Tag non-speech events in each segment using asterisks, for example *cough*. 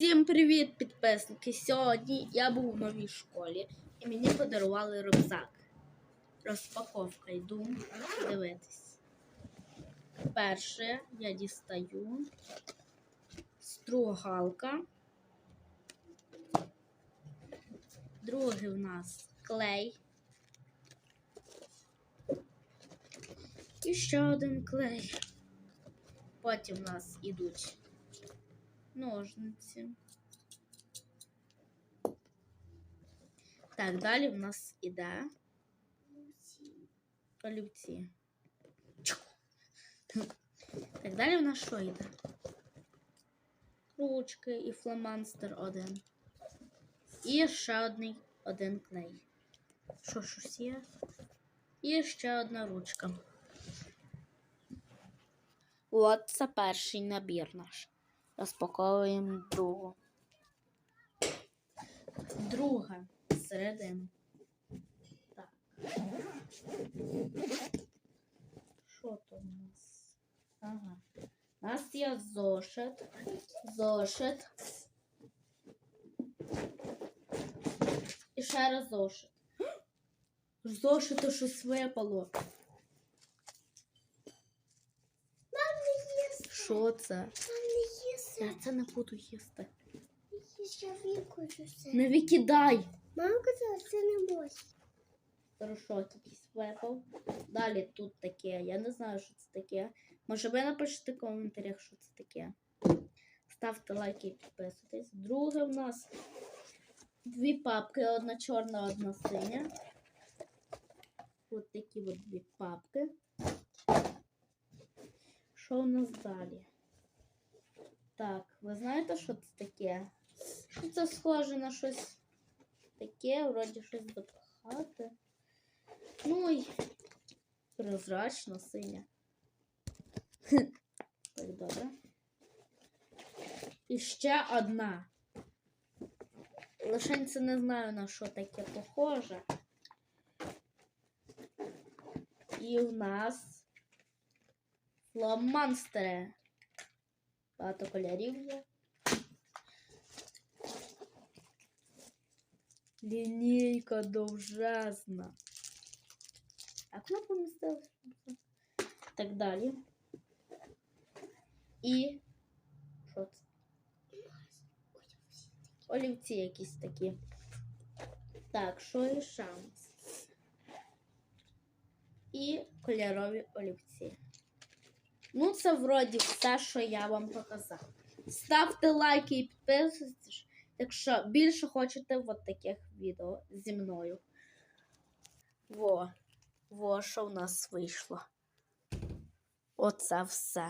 Всім привіт, підписники! Сьогодні я був у новій школі і мені подарували рюкзак. Розпаковка йду дивитись. Перше я дістаю стругалка. Другий в нас клей. І ще один клей. Потім в нас ідуть ножниці. Так, далі в нас іде олівці. Так, далі в нас що йде? Ручки і фломанстер один. І ще одний один клей. Що ж ось є? І ще одна ручка. От це перший набір наш. Розпаковуємо другу. Друга середину. Так. Що тут у нас? Ага. У нас є зошит. Зошит. І ще раз зошит. З зошиту щось випало. Що це? Я це не буду їсти. Я викучу це. Не викидай. Мама казала, це не бойся. Хорошо, якийсь випав. Далі тут таке. Я не знаю, що це таке. Може ви напишете в коментарях, що це таке. Ставте лайки і підписуйтесь. Друге в нас дві папки, одна чорна, одна синя. От такі от дві папки. Що у нас далі? Так, ви знаєте, що це таке? Що це схоже на щось таке, вроді щось запахати. Ну і прозрачно синя. *laughs* Так, добре. І ще одна. Лишень це не знаю на що таке похоже. І в нас фломанстери. Багато кольорів є. Лінійка довжезна. Як вона помістилася? Так далі. І. Що це? Олівці якісь такі. Так, що і шанс. І кольорові олівці. Ну, це вроді все, що я вам показав. Ставте лайки і підписуйтесь, якщо більше хочете от таких відео зі мною. Во, во, що в нас вийшло. Оце все.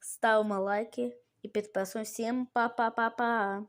Ставимо лайки і підписуємо всім па-па-па-па.